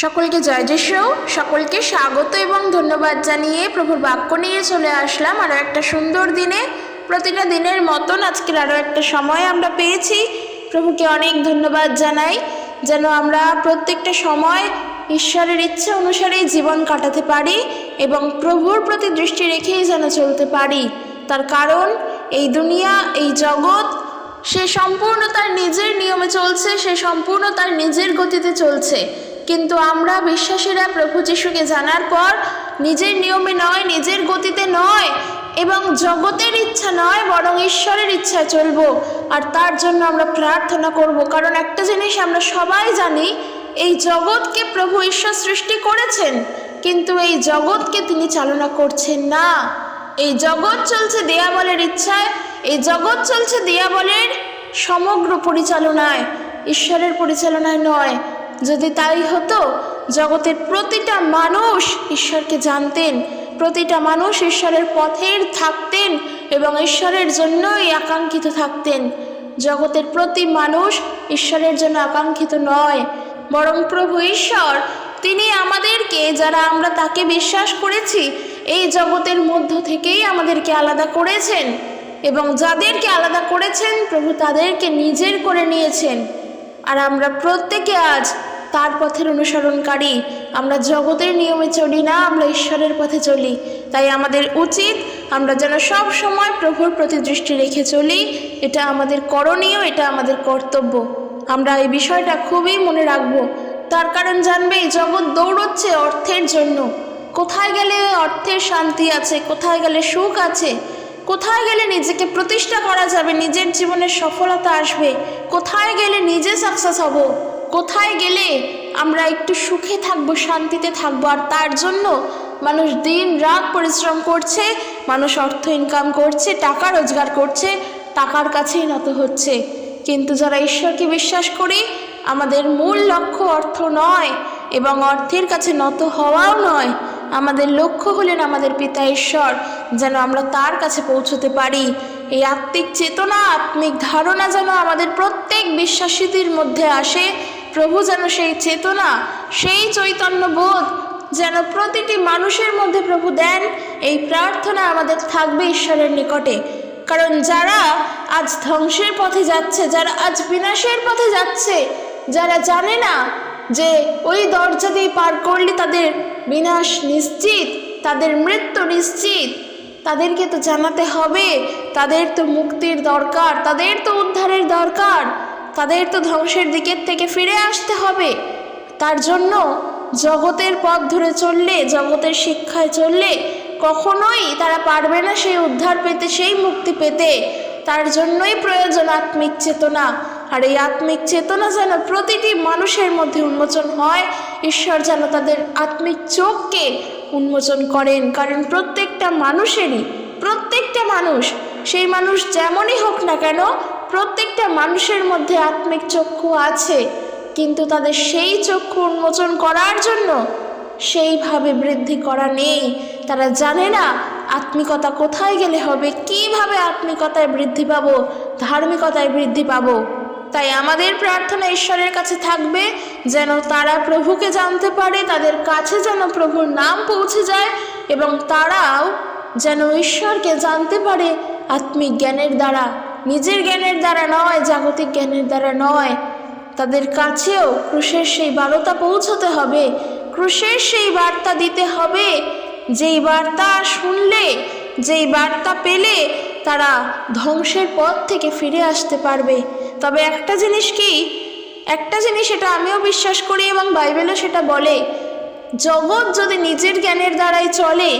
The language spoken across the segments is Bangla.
সকলকে জয় যিশু সকলকে স্বাগত এবং ধন্যবাদ জানিয়ে প্রভুর বাক্য নিয়ে চলে আসলাম। আরও একটা সুন্দর দিনে, প্রতিটা দিনের মতন আজকের আরও একটা সময় আমরা পেয়েছি। প্রভুকে অনেক ধন্যবাদ জানাই, যেন আমরা প্রত্যেকটা সময় ঈশ্বরের ইচ্ছে অনুসারেই জীবন কাটাতে পারি এবং প্রভুর প্রতি দৃষ্টি রেখেই যেন চলতে পারি। তার কারণ, এই দুনিয়া, এই জগৎ, সে সম্পূর্ণ তার নিজের নিয়মে চলছে, সে সম্পূর্ণ তার নিজের গতিতে চলছে। কিন্তু আমরা বিশ্বাসীরা প্রভু যিশুকে জানার পর নিজের নিয়মে নয়, নিজের গতিতে নয় এবং জগতের ইচ্ছা নয়, বরং ঈশ্বরের ইচ্ছায় চলবো। আর তার জন্য আমরা প্রার্থনা করব। কারণ একটা জিনিস আমরা সবাই জানি, এই জগৎকে প্রভু ঈশ্বর সৃষ্টি করেছেন, কিন্তু এই জগৎকে তিনি চালনা করছেন না। এই জগৎ চলছে দেয়াবলের ইচ্ছায়, এই জগৎ চলছে দেয়াবলের সমগ্র পরিচালনায়। ঈশ্বরের পরিচালনায় নয় যদি তাই হতো, জগতের প্রতিটা মানুষ ঈশ্বরকে জানতেন, প্রতিটা মানুষ ঈশ্বরের পথের থাকতেন এবং ঈশ্বরের জন্যই আকাঙ্ক্ষিত থাকতেন। জগতের প্রতি মানুষ ঈশ্বরের জন্য আকাঙ্ক্ষিত নয়, বরং প্রভু ঈশ্বর, তিনি আমাদেরকে, যারা আমরা তাকে বিশ্বাস করেছি, এই জগতের মধ্য থেকেই আমাদেরকে আলাদা করেছেন এবং যাদেরকে আলাদা করেছেন, প্রভু তাদেরকে নিজের করে নিয়েছেন। আর আমরা প্রত্যেকে আজ তার পথের অনুসরণকারী। আমরা জগতের নিয়মে চলি না, আমরা ঈশ্বরের পথে চলি। তাই আমাদের উচিত আমরা যেন সব সময় প্রভুর প্রতি দৃষ্টি রেখে চলি। এটা আমাদের করণীয়, এটা আমাদের কর্তব্য। আমরা এই বিষয়টা খুবই মনে রাখব। তার কারণ জানবে জগৎ দৌড়চ্ছে অর্থের জন্য। কোথায় গেলে অর্থের শান্তি আছে? কোথায় গেলে সুখ আছে? কোথায় গেলে নিজেকে প্রতিষ্ঠা করা যাবে? নিজের জীবনের সফলতা আসবে। কোথায় গেলে নিজে সাকসেস হব? কোথায় গেলে আমরা একটু সুখে থাকব, শান্তিতে থাকব? আর তার জন্য মানুষ দিন রাত পরিশ্রম করছে, মানুষ অর্থ ইনকাম করছে, টাকা রোজগার করছে, টাকার কাছেই নত হচ্ছে। কিন্তু যারা ঈশ্বরকে বিশ্বাস করি, আমাদের মূল লক্ষ্য অর্থ নয় এবং অর্থের কাছে নত হওয়াও নয়। আমাদের লক্ষ্য হলেন আমাদের পিতা ঈশ্বর, যেন আমরা তার কাছে পৌঁছতে পারি। এই আত্মিক চেতনা, আত্মিক ধারণা যেন আমাদের প্রত্যেক বিশ্বাসীদের মধ্যে আসে প্রভু যেন সেই চেতনা, সেই চৈতন্য বোধ যেন প্রতিটি মানুষের মধ্যে প্রভু দেন, এই প্রার্থনা আমাদের থাকবে ঈশ্বরের নিকটে। কারণ যারা আজ ধ্বংসের পথে যাচ্ছে, যারা আজ বিনাশের পথে যাচ্ছে, যারা জানে না যে ওই দরজা দিয়ে পার করলে তাদের বিনাশ নিশ্চিত, তাদের মৃত্যু নিশ্চিত, তাদেরকে তো জানাতে হবে, তাদের তো মুক্তির দরকার, তাদের তো উদ্ধারের দরকার। তাদের তো ধ্বংসের দিকের থেকে ফিরে আসতে হবে। তার জন্য জগতের পথ ধরে চললে, জগতের শিক্ষায় চললে কখনোই তারা পারবে না সেই উদ্ধার পেতে, সেই মুক্তি পেতে। তার জন্যই প্রয়োজন আত্মিক চেতনা। আর এই আত্মিক চেতনা যেন প্রতিটি মানুষের মধ্যে উন্মোচন হয়, ঈশ্বর যেন তাদের আত্মিক চোখকে উন্মোচন করেন। কারণ প্রত্যেকটা মানুষেরই, প্রত্যেকটা মানুষ, সেই মানুষ যেমনই হোক না কেন প্রত্যেকটা মানুষের মধ্যে আত্মিক চক্ষু আছে, কিন্তু তাদের সেই চক্ষু উন্মোচন করার জন্য সেইভাবে বৃদ্ধি করা নেই। তারা জানে না আত্মিকতা কোথায় গেলে হবে, কীভাবে আত্মিকতায় বৃদ্ধি পাবো, ধার্মিকতায় বৃদ্ধি পাবো। তাই আমাদের প্রার্থনা ঈশ্বরের কাছে থাকবে যেন তারা প্রভুকে জানতে পারে, তাদের কাছে যেন প্রভুর নাম পৌঁছে যায় এবং তারাও যেন ঈশ্বরকে জানতে পারে আত্মিক জ্ঞানের দ্বারা। নিজের জ্ঞানের দ্বারা নয়, জাগতিক জ্ঞানের দ্বারা নয়। তাদের কাছেও ক্রুশের সেই বার্তা পৌঁছতে হবে। ক্রুশের সেই বার্তা দিতে হবে। যেই বার্তা শুনলে, যেই বার্তা পেলে তারা ধ্বংসের পথ থেকে ফিরে আসতে পারবে। তবে একটা জিনিস কি? একটা জিনিস এটা আমিও বিশ্বাস করি এবং বাইবেলও সেটা বলে। জগৎ যদি নিজের জ্ঞানের দ্বারাই চলে,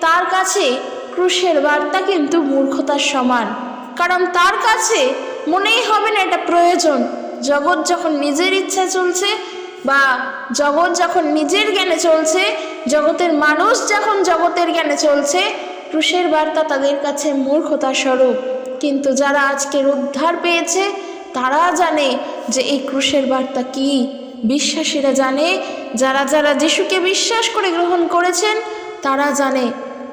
তার কাছে ক্রুশের বার্তা কিন্তু মূর্খতার সমান। কারণ তার কাছে মনেই হবে না এটা প্রয়োজন। জগৎ যখন নিজের ইচ্ছা চলছে বা জগৎ যখন নিজের জ্ঞানে চলছে, জগতের মানুষ যখন জগতের জ্ঞানে চলছে, ক্রুশের বার্তা তাদের কাছে মূর্খতা স্বরূপ। কিন্তু যারা আজকের উদ্ধার পেয়েছে, তারা জানে যে এই ক্রুশের বার্তা কি। বিশ্বাসীরা জানে, যারা যারা যিশুকে বিশ্বাস করে গ্রহণ করেছেন, তারা জানে।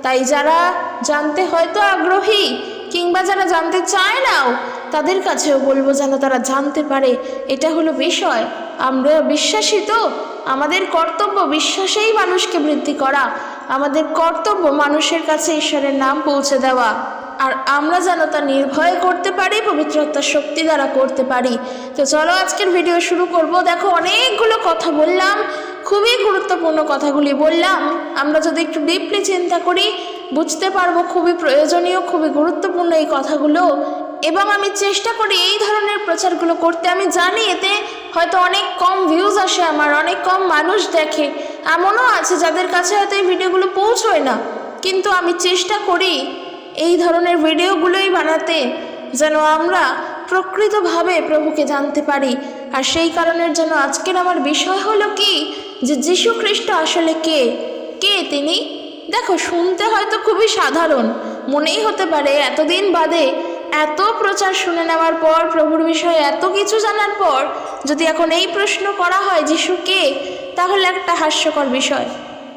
তাই যারা জানতে হয়তো আগ্রহী কিংবা যারা জানতে চায় নাও, তাদের কাছেও বলব যেন তারা জানতে পারে। এটা হলো বিষয়। আমরা বিশ্বাসী তো। আমাদের কর্তব্য বিশ্বাসেই মানুষকে বৃদ্ধি করা। আমাদের কর্তব্য মানুষের কাছে ঈশ্বরের নাম পৌঁছে দেওয়া। আর আমরা যেন তা নির্ভয়ে করতে পারি, পবিত্রতার শক্তি দ্বারা করতে পারি। তো চলো আজকের ভিডিও শুরু করব। দেখো, অনেকগুলো কথা বললাম। খুবই গুরুত্বপূর্ণ কথাগুলি বললাম। আমরা যদি একটু ডিপলি চিন্তা করি বুঝতে পারব খুবই প্রয়োজনীয়, খুবই গুরুত্বপূর্ণ এই কথাগুলো। এবং আমি চেষ্টা করি এই ধরনের প্রচারগুলো করতে। আমি জানি এতে হয়তো অনেক কম ভিউজ আসে আমার, অনেক কম মানুষ দেখে। এমনও আছে যাদের কাছে হয়তো এই ভিডিওগুলো পৌঁছয় না। কিন্তু আমি চেষ্টা করি এই ধরনের ভিডিওগুলোই বানাতে, যেন আমরা প্রকৃতভাবে প্রভুকে জানতে পারি। আর সেই কারণের জন্য আজকের আমার বিষয় হলো কি? যে যীশু খ্রিস্ট আসলে কে? কে তিনি? দেখো, শুনতে হয়তো খুবই সাধারণ। মনেই হতে পারে, এতদিন বাদে এত প্রচার শুনে নেওয়ার পর, প্রভুর বিষয়ে এত কিছু জানার পর, যদি এখন এই প্রশ্ন করা হয়, যিশু কে? তাহলে একটা হাস্যকর বিষয়।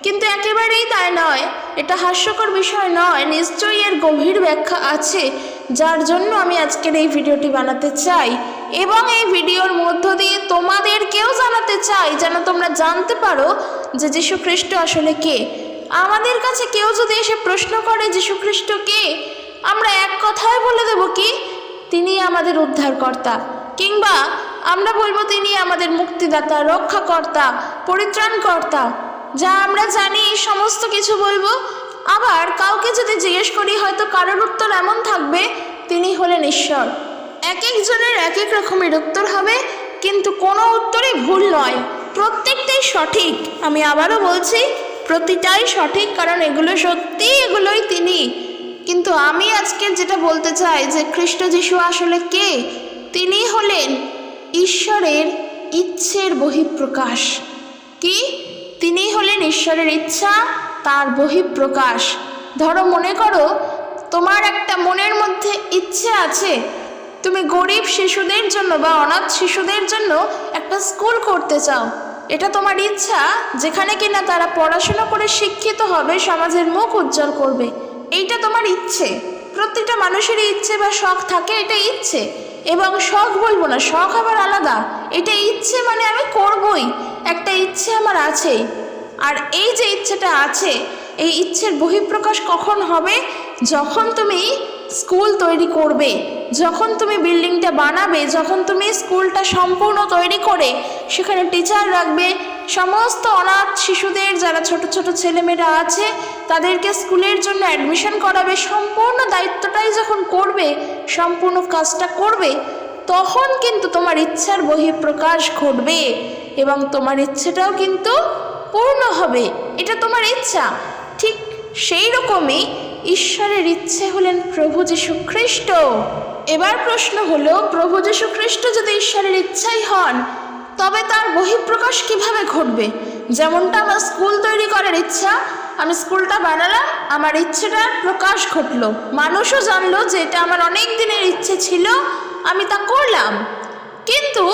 কিন্তু একেবারেই তাই নয়। এটা হাস্যকর বিষয় নয়, নিশ্চয়ই এর গভীর ব্যাখ্যা আছে, যার জন্য আমি আজকের এই ভিডিওটি বানাতে চাই। এবং এই ভিডিওর মধ্য দিয়ে তোমাদেরকেও জানাতে চাই, যেন তোমরা জানতে পারো যে যীশু খ্রিস্ট আসলে কে। আমাদের কাছে কেউ যদি এসে প্রশ্ন করে যীশু খ্রিস্ট কে আমরা এক কথায় বলে দেব কি? তিনি আমাদের উদ্ধারকর্তা, কিংবা আমরা বলব তিনি আমাদের মুক্তিদাতা, রক্ষাকর্তা, পরিত্রাণকর্তা, যা আমরা জানি সমস্ত কিছু বলব। আবার কাউকে যদি জিজ্ঞেস করি, হয়তো কারোর উত্তর এমন থাকবে, তিনি হলেন ঈশ্বর। এক একজনের এক এক রকমের উত্তর হবে, কিন্তু কোনো উত্তরই ভুল নয়। প্রত্যেকটাই সঠিক। আমি আবারও বলছি প্রতিটাই সঠিক, কারণ এগুলো সত্যি, এগুলোই তিনি। কিন্তু আমি আজকে যেটা বলতে চাই যে খ্রিস্ট যিশু আসলে কে? তিনি হলেন ঈশ্বরের ইচ্ছের বহিঃপ্রকাশ। কি? তিনি হলেন ঈশ্বরের ইচ্ছা, তার বহিঃপ্রকাশ। ধরো, মনে করো, তোমার একটা মনের মধ্যে ইচ্ছে আছে, তুমি গরিব শিশুদের জন্য বা অনাথ শিশুদের জন্য একটা স্কুল করতে চাও। এটা তোমার ইচ্ছা, যেখানে কিনা তারা পড়াশোনা করে শিক্ষিত হবে, সমাজের মুখ উজ্জ্বল করবে। এইটা তোমার ইচ্ছে। প্রত্যেকটা মানুষেরই ইচ্ছে বা শখ থাকে, এটা ইচ্ছে। এবং শখ বলব না, শখ আবার আলাদা। এটা ইচ্ছে মানে আমি করবই। একটা ইচ্ছে আমার আছে। আর এই যে ইচ্ছেটা আছে, এই ইচ্ছের বহিঃপ্রকাশ কখন হবে? যখন তুমি স্কুল তৈরি করবে। যখন তুমি বিল্ডিংটা বানাবে, যখন তুমি স্কুলটা সম্পূর্ণ তৈরি করে, সেখানে টিচার রাখবে, সমস্ত অনাথ শিশুদের, যারা ছোট ছোট ছেলেমেয়েরা আছে, তাদেরকে স্কুলের জন্য অ্যাডমিশন করাবে, সম্পূর্ণ দায়িত্বটাই যখন করবে, সম্পূর্ণ কাজটা করবে, তখন কিন্তু তোমার ইচ্ছার বহিঃপ্রকাশ ঘটবে এবং তোমার ইচ্ছেটাও কিন্তু পূর্ণ হবে। এটা তোমার ইচ্ছা। ঠিক সেই রকমই ঈশ্বরের ইচ্ছে হলেন প্রভু যীশু খ্রিস্ট এবার প্রশ্ন হলো, প্রভু যীশু খ্রিস্ট যদি ঈশ্বরের ইচ্ছাই হন, তবে তার বহিঃপ্রকাশ কীভাবে ঘটবে? যেমনটা আমার স্কুল তৈরি করার ইচ্ছা, আমি স্কুলটা বানালাম, আমার ইচ্ছেটার প্রকাশ ঘটলো। মানুষও জানলো যে এটা আমার অনেক দিনের ইচ্ছে ছিল, আমি তা করলাম। কিন্তু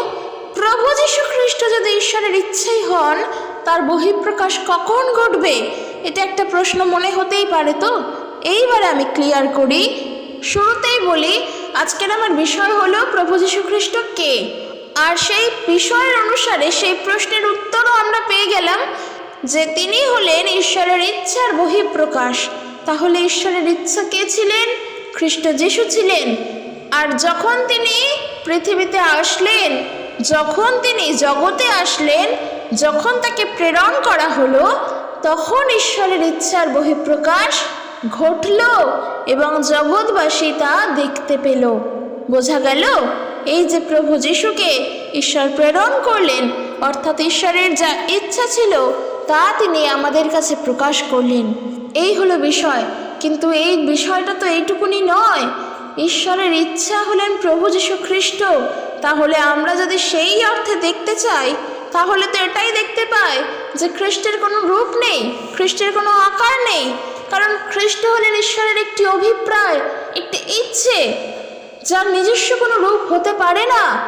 প্রভু যীশু খ্রিস্ট যদি ঈশ্বরের ইচ্ছেই হন, তার বহিঃপ্রকাশ কখন ঘটবে? এটা একটা প্রশ্ন মনে হতেই পারে তো? এইবারে আমি ক্লিয়ার করি। শুরুতেই বলি, আজকের আমার বিষয় হলো প্রভু যীশু খ্রিস্ট কে? আর সেই বিষয়ের অনুসারে সেই প্রশ্নের উত্তরও আমরা পেয়ে গেলাম যে তিনি হলেন ঈশ্বরের ইচ্ছার বহিঃপ্রকাশ। তাহলে ঈশ্বরের ইচ্ছা কে ছিলেন? খ্রিস্ট যিশু ছিলেন। আর যখন তিনি পৃথিবীতে আসলেন, যখন তিনি জগতে আসলেন, যখন তাকে প্রেরণ করা হলো, তখন ঈশ্বরের ইচ্ছার বহিঃপ্রকাশ ঘটল এবং জগৎবাসী তা দেখতে পেল। বোঝা গেল, এই যে প্রভু যিশুকে ঈশ্বর প্রেরণ করলেন, অর্থাৎ ঈশ্বরের যা ইচ্ছা ছিল, তা তিনি আমাদের কাছে প্রকাশ করলেন। এই হলো বিষয়। কিন্তু এই বিষয়টা তো এইটুকুনি নয়। ঈশ্বরের ইচ্ছা হলেন প্রভু যীশু খ্রিস্ট। তাহলে আমরা যদি সেই অর্থে দেখতে চাই, তাহলে তো এটাই দেখতে পাই যে খ্রিস্টের কোনো রূপ নেই, খ্রিস্টের কোনো আকার নেই। কারণ খ্রিস্ট হলেন ঈশ্বরের একটি অভিপ্রায়, একটি ইচ্ছে, যার নিজস্ব কোনো রূপ হতে পারে না।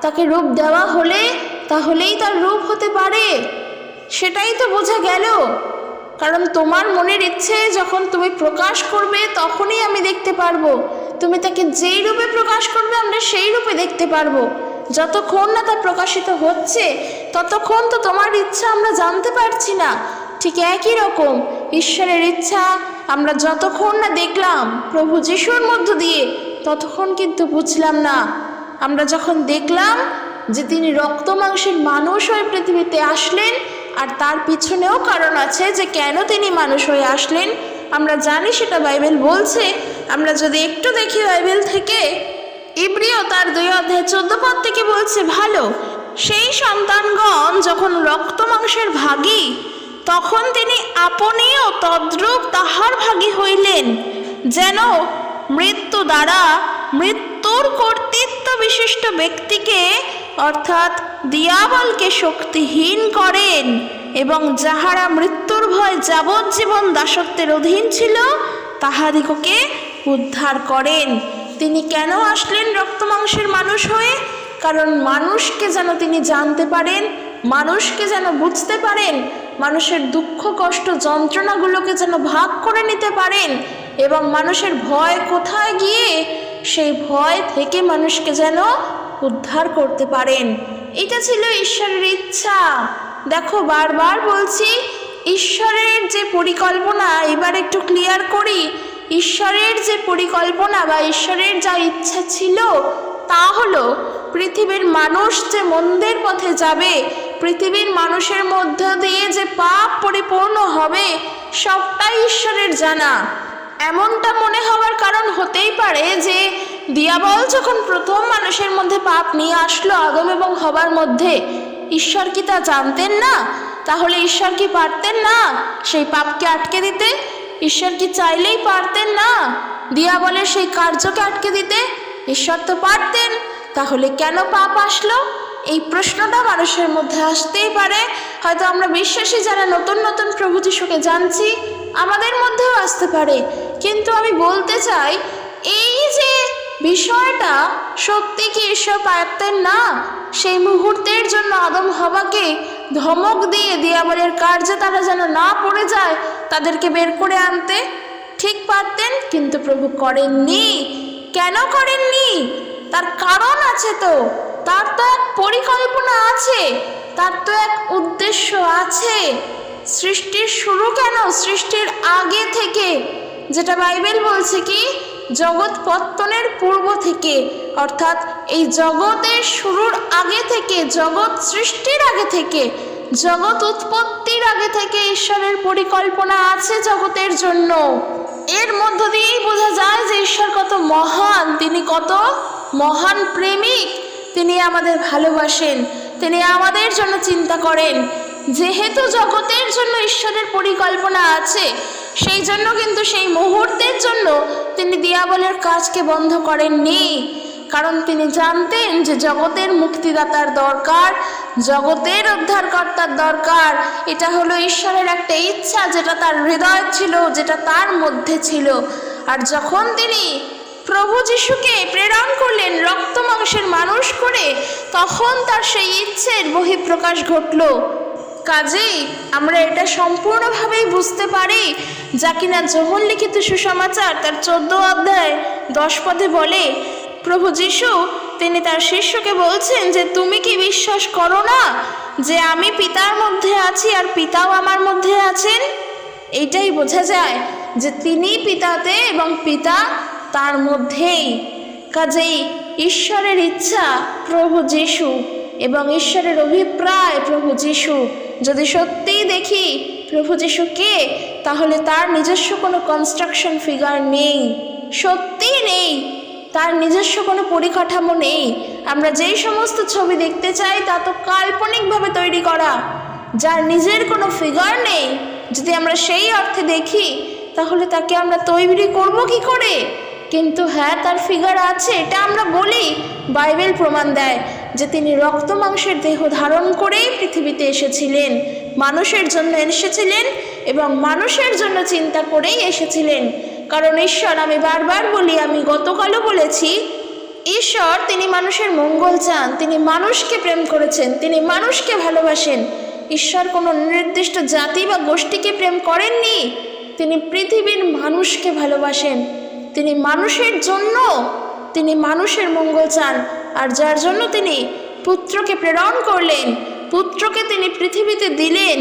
তাকে রূপ দেওয়া হলে, তাহলেই তার রূপ হতে পারে। সেটাই তো বোঝা গেল। কারণ তোমার মনের ইচ্ছে যখন তুমি প্রকাশ করবে, তখনই আমি দেখতে পারব। তুমি তাকে যেই রূপে প্রকাশ করবে, আমরা সেই রূপে দেখতে পারব। যতক্ষণ না তা প্রকাশিত হচ্ছে, ততক্ষণ তো তোমার ইচ্ছা আমরা জানতে পারছি না। ঠিক একই রকম। ঈশ্বরের ইচ্ছা, আমরা যতক্ষণ না দেখলাম প্রভু যিশুর মধ্য দিয়ে, ততক্ষণ কিন্তু বুঝলাম না। আমরা যখন দেখলাম যে তিনি রক্ত মাংসের মানুষ হয়ে পৃথিবীতে আসলেন, আর তার পিছনেও কারণ আছে যে কেন তিনি মানুষ হয়ে আসলেন, আমরা জানি সেটা বাইবেল বলছে। আমরা যদি একটু দেখি বাইবেল থেকে, ইব্রিয় তার দুই অধ্যায় চোদ্দ পদ থেকে বলছে, ভালো, সেই সন্তানগণ যখন রক্ত মাংসের ভাগী তখন তিনি আপনিও তদ্রূপ তাহার ভাগী হইলেন, যেন মৃত্যু দ্বারা মৃত্যুর কর্তৃত্ব বিশিষ্ট ব্যক্তিকে, অর্থাৎ দিয়াবলকে শক্তিহীন করেন এবং যাহারা মৃত্যুর ভয় যাবজ্জীবন দাসত্বের অধীন ছিল, তাহাদিগকে উদ্ধার করেন। তিনি কেন আসলেন রক্ত মাংসের মানুষ হয়ে? কারণ মানুষকে যেন তিনি জানতে পারেন, মানুষকে যেন বুঝতে পারেন মানুষের দুঃখ, কষ্ট, যন্ত্রণাগুলোকে যেন ভাগ করে নিতে পারেন এবং মানুষের ভয় কোথায় গিয়ে সেই ভয় থেকে মানুষকে যেন উদ্ধার করতে পারেন। এটা ছিল ঈশ্বরের ইচ্ছা। দেখো, বারবার বলছি, ঈশ্বরের যে পরিকল্পনা, এবার একটু ক্লিয়ার করি, ঈশ্বরের যে পরিকল্পনা বা ঈশ্বরের যা ইচ্ছা ছিল, তা হলো পৃথিবীর মানুষ যে মন্দের পথে যাবে পৃথিবীর মানুষের মধ্য দিয়ে যে পাপ পরিপূর্ণ হবে, সবটাই ঈশ্বরের জানা। এমনটা মনে হওয়ার কারণ হতেই পারে যে দিয়াবল যখন প্রথম মানুষের মধ্যে পাপ নিয়ে আসলো আদম এবং হবার মধ্যে, ঈশ্বর কি তা জানতেন না? তাহলে ঈশ্বর কি পারতেন না সেই পাপকে আটকে দিতে? ঈশ্বর কি চাইলেই পারতেন না দিয়াবলের সেই কার্যকে আটকে দিতে? ঈশ্বর তো পারতেন, তাহলে কেন পাপ আসলো? এই প্রশ্নটা মানুষের মধ্যে আসতেই পারে। হয়তো আমরা বিশ্বাসী যারা নতুন নতুন প্রভু যিশুকে জানছি, আমাদের মধ্যেও আসতে পারে। কিন্তু আমি বলতে চাই, এই যে বিষয়টা সত্যি কি ঈশ্বর পারতেন না? সেই মুহূর্তের জন্য আদম হবাকে ধমক দিয়ে দিয়াবলের কার্যে তারা যেন না পড়ে যায়, তাদেরকে বের করে আনতে ঠিক পারতেন, কিন্তু প্রভু করেননি। কেন করেননি? তার কারণ আছে তো। তার তো এক পরিকল্পনা আছে, তার তো এক উদ্দেশ্য আছে। সৃষ্টির শুরু কেন? সৃষ্টির আগে থেকে। যেটা বাইবেল বলছে কি? জগৎ পত্তনের পূর্ব থেকে। অর্থাৎ এই জগতের শুরুর আগে থেকে, জগৎ সৃষ্টির আগে থেকে, জগৎ উৎপত্তির আগে থেকে ঈশ্বরের পরিকল্পনা আছে জগতের জন্য। এর মধ্য দিয়েই বোঝা যায় যে ঈশ্বর কত মহান, তিনি কত মহান প্রেমিক। তিনি আমাদের ভালোবাসেন, তিনি আমাদের জন্য চিন্তা করেন। যেহেতু জগতের জন্য ঈশ্বরের পরিকল্পনা আছে, সেই জন্য কিন্তু সেই মুহূর্তের জন্য তিনি দিয়াবলের কাজকে বন্ধ করেননি। কারণ তিনি জানতেন যে জগতের মুক্তিদাতার দরকার, জগতের উদ্ধারকর্তার দরকার। এটা হলো ঈশ্বরের একটা ইচ্ছা, যেটা তার হৃদয় ছিল, যেটা তার মধ্যে ছিল। আর যখন তিনি প্রভু যিশুকে প্রেরণ করলেন রক্ত মাংসের মানুষ করে, তখন তার সেই ইচ্ছের বহিঃপ্রকাশ ঘটল। কাজেই আমরা এটা সম্পূর্ণভাবেই বুঝতে পারি, যা কিনা যোহন লিখিত সুসমাচার তার চোদ্দ অধ্যায় দশ পদে বলে, প্রভু যিশু, তিনি তার শিষ্যকে বলছেন যে, তুমি কি বিশ্বাস করো না যে আমি পিতার মধ্যে আছি আর পিতাও আমার মধ্যে আছেন? এইটাই বোঝা যায় যে তিনি পিতাতে এবং পিতা তার মধ্যেই। কাজেই ঈশ্বরের ইচ্ছা প্রভু যিশু এবং ঈশ্বরের অভিপ্রায় প্রভু যিশু। যদি সত্যিই দেখি প্রভু যিশু কে, তাহলে তার নিজস্ব কোনো কনস্ট্রাকশন ফিগার নেই। সত্যিই নেই। তার নিজস্ব কোনো পরিকাঠামো নেই। আমরা যেই সমস্ত ছবি দেখতে চাই, তা তো কাল্পনিকভাবে তৈরি করা। যার নিজের কোনো ফিগার নেই। যদি আমরা সেই অর্থে দেখি, তাহলে তাকে আমরা তৈরি করব কি করে? কিন্তু হ্যাঁ তার ফিগার আছে, এটা আমরা বলি। বাইবেল প্রমাণ দেয় যে তিনি রক্ত মাংসের দেহ ধারণ করেই পৃথিবীতে এসেছিলেন। মানুষের জন্য এসেছিলেন এবং মানুষের জন্য চিন্তা করেই এসেছিলেন। কারণ ঈশ্বর, আমি বারবার বলি, আমি গতকালও বলেছি, ঈশ্বর তিনি মানুষের মঙ্গল চান, তিনি মানুষকে প্রেম করেছেন, তিনি মানুষকে ভালোবাসেন। ঈশ্বর কোনো নির্দিষ্ট জাতি বা গোষ্ঠীকে প্রেম করেননি, তিনি পৃথিবীর মানুষকে ভালোবাসেন। তিনি মানুষের জন্য, তিনি মানুষের মঙ্গল চান। আর যার জন্য তিনি পুত্রকে প্রেরণ করলেন, পুত্রকে তিনি পৃথিবীতে দিলেন,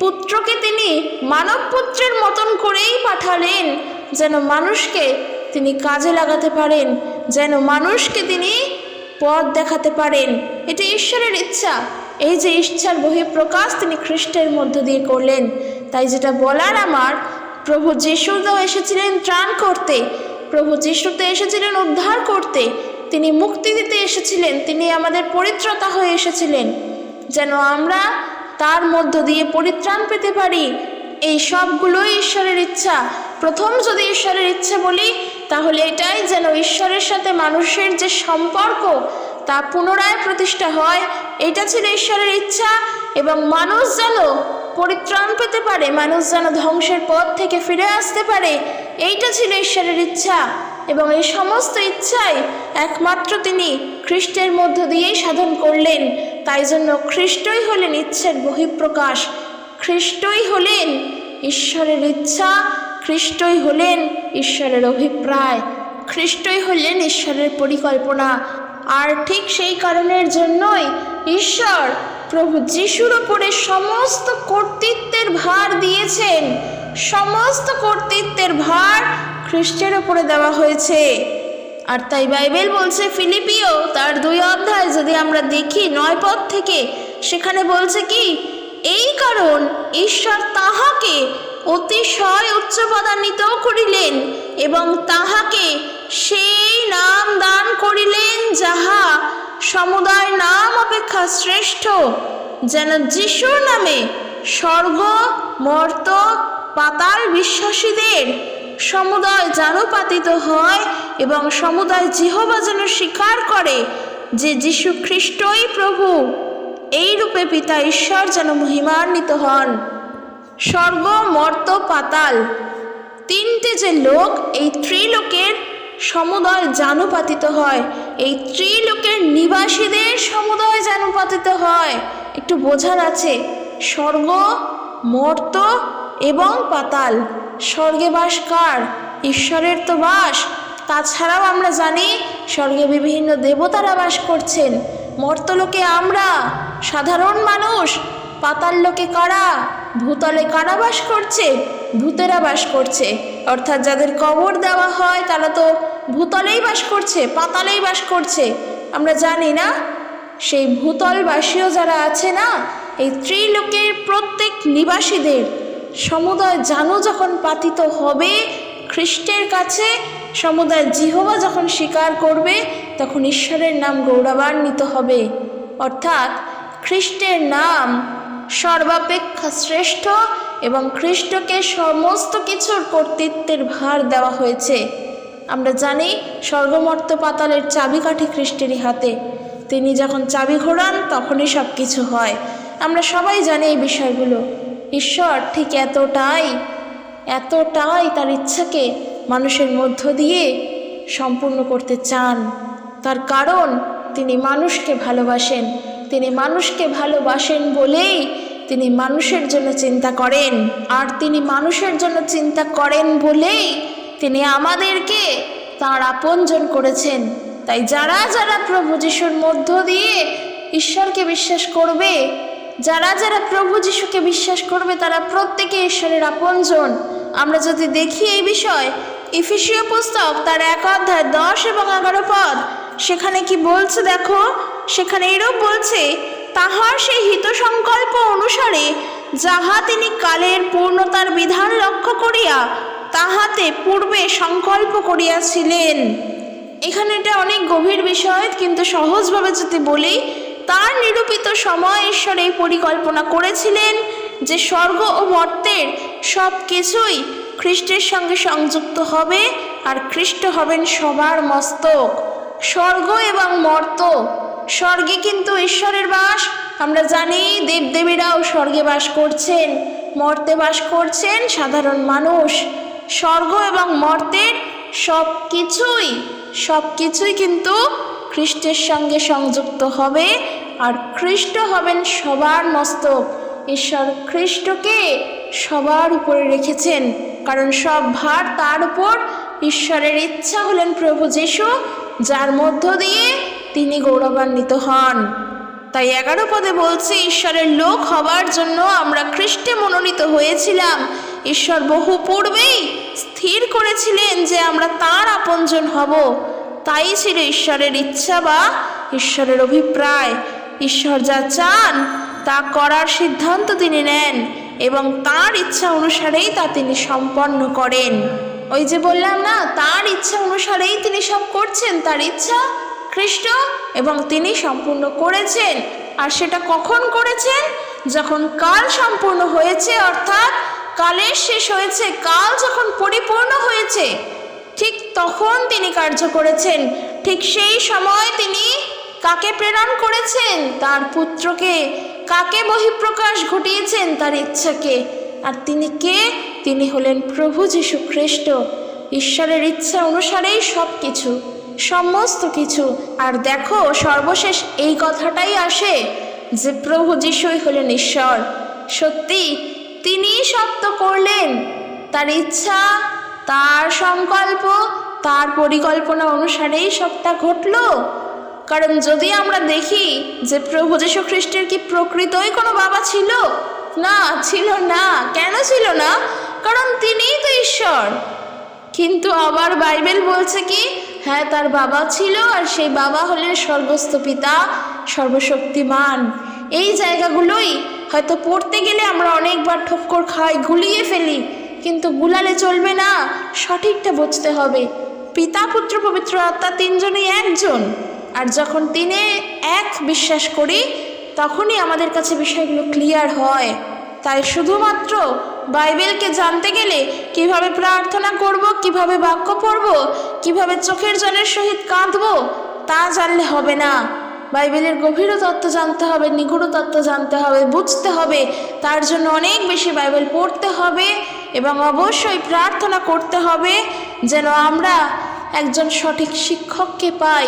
পুত্রকে তিনি মানব পুত্রের মতন করেই পাঠালেন, যেন মানুষকে তিনি কাজে লাগাতে পারেন, যেন মানুষকে তিনি পথ দেখাতে পারেন। এটা ঈশ্বরের ইচ্ছা। এই যে ইচ্ছার বহিঃপ্রকাশ তিনি খ্রিস্টের মধ্য দিয়ে করলেন, তাই যেটা বলার আমার প্রভু যিশু তো এসেছিলেন ত্রাণ করতে, প্রভু যিশু তো এসেছিলেন উদ্ধার করতে, তিনি মুক্তি দিতে এসেছিলেন, তিনি আমাদের পরিত্রতা হয়ে এসেছিলেন। যেন আমরা তার মধ্য দিয়ে পরিত্রাণ পেতে পারি। এই সবগুলোই ঈশ্বরের ইচ্ছা। প্রথম যদি ঈশ্বরের ইচ্ছে বলি, তাহলে এটাই যেন ঈশ্বরের সাথে মানুষের যে সম্পর্ক, তা পুনরায় প্রতিষ্ঠা হয়। এটা ছিল ঈশ্বরের ইচ্ছা এবং মানুষ যেন পরিত্রাণ পেতে পারে, মানুষ যেন ধ্বংসের পথ থেকে ফিরে আসতে পারে, এইটা ছিল ঈশ্বরের ইচ্ছা। এবং এই সমস্ত ইচ্ছাই একমাত্র তিনি খ্রিস্টের মধ্য দিয়েই সাধন করলেন। তাই জন্য খ্রিস্টই হলেন ইচ্ছের বহিঃপ্রকাশ। খ্রিস্টই হলেন ঈশ্বরের ইচ্ছা, খ্রিস্টই হলেন ঈশ্বরের অভিপ্রায়। খ্রিস্টই হলেন ঈশ্বরের পরিকল্পনা। আর ঠিক সেই কারণের জন্যই ঈশ্বর প্রভু যিশুর ওপরে সমস্ত কর্তৃত্বের ভার দিয়েছেন। সমস্ত কর্তৃত্বের ভার খ্রিস্টের ওপরে দেওয়া হয়েছে। আর তাই বাইবেল বলছে, ফিলিপিও তার দুই অধ্যায় যদি আমরা দেখি নয় পদ থেকে, সেখানে বলছে কি? এই কারণ ঈশ্বর তাহাকে অতিশয় উচ্চ পদান্বিত করিলেন এবং তাহাকে সেই নাম দান করিলেন, যাহা সমুদায় নাম অপেক্ষা শ্রেষ্ঠ, যেন যিশুর নামে স্বর্গ, মর্ত, পাতাল বিশ্বাসীদের সমুদায় জানুপাতিত হয় এবং সমুদায় জিহবা যেন স্বীকার করে যে যীশু খ্রিস্টই প্রভু। এই রূপে পিতা ঈশ্বর যেন মহিমান্বিত হন। স্বর্গ, মর্ত, পাতাল, তিনটে যে লোক, এই ত্রিলোকের সমুদয় জানুপাতিত হয়। এই ত্রিলোকের নিবাসীদের সমুদয় জানুপাতিত হয়। একটু বোঝার আছে, স্বর্গ, মর্ত এবং পাতাল। স্বর্গে বাস কার? ঈশ্বরের তো বাস। তাছাড়াও আমরা জানি, স্বর্গে বিভিন্ন দেবতারা বাস করছেন। মর্তলোকে আমরা? সাধারণ মানুষ? পাতাল লোকে কারা? ভূতলে কারা বাস করছে? ভূতেরা বাস করছে। অর্থাৎ যাদের কবর দেওয়া হয়, তারা তো ভূতলেই বাস করছে, পাতালেই বাস করছে। আমরা জানি না, সেই ভূতলবাসীও যারা আছে না, এই ত্রিলোকের প্রত্যেক নিবাসীদের সমুদয় জানো যখন পাতিত হবে খ্রিস্টের কাছে, সমুদায় জিহবা যখন স্বীকার করবে, তখন ঈশ্বরের নাম গৌরবান্বিত হবে। অর্থাৎ খ্রিস্টের নাম সর্বাপেক্ষা শ্রেষ্ঠ এবং খ্রিস্টকে সমস্ত কিছুর কর্তৃত্বের ভার দেওয়া হয়েছে। আমরা জানি স্বর্গমর্ত পাতালের চাবিকাঠি খ্রিস্টেরই হাতে। তিনি যখন চাবি ঘোরান, তখনই সব কিছু হয়। আমরা সবাই জানি এই বিষয়গুলো। ঈশ্বর ঠিক এতটাই এতটাই তার ইচ্ছাকে মানুষের মধ্য দিয়ে সম্পূর্ণ করতে চান। তার কারণ তিনি মানুষকে ভালোবাসেন। তিনি মানুষকে ভালোবাসেন বলেই তিনি মানুষের জন্য চিন্তা করেন। আর তিনি মানুষের জন্য চিন্তা করেন বলেই তিনি আমাদেরকে তাঁর আপনজন করেছেন। তাই যারা যারা প্রভু যিশুর মধ্য দিয়ে ঈশ্বরকে বিশ্বাস করবে, যারা যারা প্রভু যিশুকে বিশ্বাস করবে, তারা প্রত্যেকে ঈশ্বরের আপনজন। আমরা যদি দেখি এই বিষয়, ইফিসীয় পুস্তক তার এক অধ্যায় দশ এবং এগারো পদ সেখানে কি বলছে দেখো? সেখানে এরূপ বলছে, তাহার সেই হিত সংকল্প অনুসারে যাহা তিনি কালের পূর্ণতার বিধান লক্ষ্য করিয়া, তাহাতে পূর্বে সংকল্প করিয়াছিলেন। এখানে এটা অনেক গভীর বিষয়, কিন্তু সহজভাবে যদি বলি, তার নিরূপিত সময় ঈশ্বর এই পরিকল্পনা করেছিলেন যে স্বর্গ ও মর্তের সব কিছুই খ্রিস্টের সঙ্গে সংযুক্ত হবে আর খ্রিস্ট হবেন সবার মস্তক। স্বর্গ এবং মর্ত। স্বর্গে কিন্তু ঈশ্বরের বাস। আমরা জানি দেবদেবীরাও স্বর্গে বাস করছেন, মর্তে বাস করছেন সাধারণ মানুষ। স্বর্গ এবং মর্তের সব কিছুই সব কিছুই কিন্তু খ্রিস্টের সঙ্গে সংযুক্ত হবে আর খ্রিস্ট হবেন সবার মস্তক ঈশ্বর খ্রিস্টকে সবার উপরে রেখেছেন, কারণ সব ভার তার উপর। ঈশ্বরের ইচ্ছা হলেন প্রভু যিশু যার মধ্য দিয়ে তিনি গৌরবান্বিত হন। তাই এগারো পদে বলছে, ঈশ্বরের লোক হবার জন্য আমরা খ্রিস্টে মনোনীত হয়েছিলাম। ঈশ্বর বহু পূর্বেই স্থির করেছিলেন যে আমরা তার আপনজন হব। তাই ছিল ঈশ্বরের ইচ্ছা বা ঈশ্বরের অভিপ্রায়। ঈশ্বর যা চান, তা করার সিদ্ধান্ত তিনি নেন এবং তার ইচ্ছা অনুসারেই তা তিনি সম্পন্ন করেন। ওই যে বললাম না, তার ইচ্ছা অনুসারেই তিনি সব করছেন। তার ইচ্ছা খ্রিস্ট এবং তিনি সম্পূর্ণ করেছেন। আর সেটা কখন করেছেন? যখন কাল সম্পূর্ণ হয়েছে, অর্থাৎ কালের শেষ হয়েছে, কাল যখন পরিপূর্ণ হয়েছে, ঠিক তখন তিনি কার্য করেছেন। ঠিক সেই সময় তিনি কাকে প্রেরণ করেছেন? তার পুত্রকে। কাকে বহিঃপ্রকাশ ঘটিয়েছেন? তার ইচ্ছাকে। আর তিনি কে? তিনি হলেন প্রভু যীশু খ্রিস্ট ঈশ্বরের ইচ্ছা অনুসারেই সব কিছু সমস্ত কিছু। আর দেখো, সর্বশেষ এই কথাটাই আসে যে প্রভু যিশুই হলেন ঈশ্বর। সত্যি, তিনিই সত্য করলেন। তার ইচ্ছা, তার সংকল্প, তার পরিকল্পনা অনুসারেই সবটা ঘটলো। কারণ যদি আমরা দেখি যে প্রভু যীশু খ্রিস্টের কি প্রকৃতই কোনো বাবা ছিল না, ছিল না। কেন ছিল না? কারণ তিনিই তো ঈশ্বর। কিন্তু আবার বাইবেল বলছে কি হ্যাঁ তার বাবা ছিল আর সেই বাবা হলেন স্বর্গস্থ পিতা, সর্বশক্তিমান। এই জায়গাগুলোই হয়তো পড়তে গেলে আমরা অনেকবার ঠক্কর খাই, গুলিয়ে ফেলি, কিন্তু গুলালে চলবে না। সঠিকটা বুঝতে হবে। পিতা, পুত্র, পবিত্র আত্মা তিনজনই একজন। আর যখন তিনে এক বিশ্বাস করি, তখনই আমাদের কাছে বিষয়গুলো ক্লিয়ার হয়। তাই শুধুমাত্র বাইবেলকে জানতে গেলে কীভাবে প্রার্থনা করব, কীভাবে বাক্য পড়ব, কীভাবে চোখের জলের সহিত কাঁদব, তা জানলে হবে না। বাইবেলের গভীর তত্ত্ব জানতে হবে, নিগুড় তত্ত্ব জানতে হবে, বুঝতে হবে। তার জন্য অনেক বেশি বাইবেল পড়তে হবে এবং অবশ্যই প্রার্থনা করতে হবে যেন আমরা একজন সঠিক শিক্ষককে পাই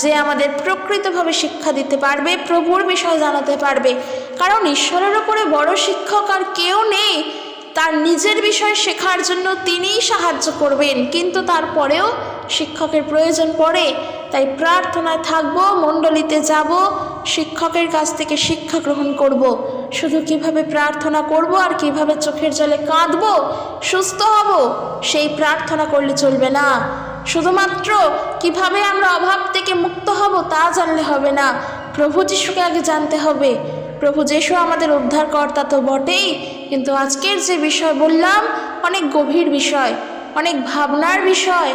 যে আমাদের প্রকৃতভাবে শিক্ষা দিতে পারবে, প্রভুর বিষয় জানাতে পারবে। কারণ ঈশ্বরের ওপরে বড় শিক্ষক আর কেউ নেই। তার নিজের বিষয় শেখার জন্য তিনিই সাহায্য করবেন। কিন্তু তারপরেও শিক্ষকের প্রয়োজন পড়ে। তাই প্রার্থনায় থাকব, মণ্ডলীতে যাব, শিক্ষকের কাছ থেকে শিক্ষা গ্রহণ করব। শুধু কীভাবে প্রার্থনা করব আর কীভাবে চোখের জলে কাঁদব, সুস্থ হব, সেই প্রার্থনা করলে চলবে না। শুধুমাত্র কীভাবে আমরা অভাব থেকে মুক্ত হব তা জানলে হবে না। প্রভু যিশুকে আগে জানতে হবে। প্রভু যিশু আমাদের উদ্ধারকর্তা তো বটেই, কিন্তু আজকের যে বিষয় বললাম, অনেক গভীর বিষয়, অনেক ভাবনার বিষয়,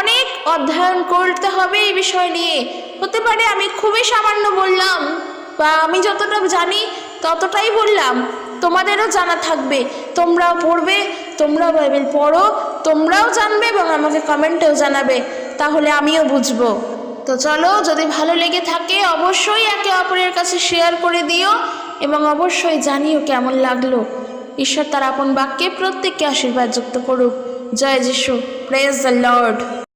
অনেক অধ্যয়ন করতে হবে এই বিষয় নিয়ে। হতে পারে আমি খুবই সামান্য বললাম, বা আমি যতটা জানি ততটাই বললাম, তোমাদেরও জানা থাকবে, তোমরাও পড়বে, তোমরাও বাইবেল পড়ো, তোমরাও জানবে এবং আমাকে কমেন্টেও জানাবে, তাহলে আমিও বুঝব। তো চলো, যদি ভালো লেগে থাকে অবশ্যই একে অপরের কাছে শেয়ার করে দিও এবং অবশ্যই জানিও কেমন লাগল। ঈশ্বর তার আপন বাক্যে প্রত্যেককে আশীর্বাদ যুক্ত করুক। জয় যিশু। Praise the Lord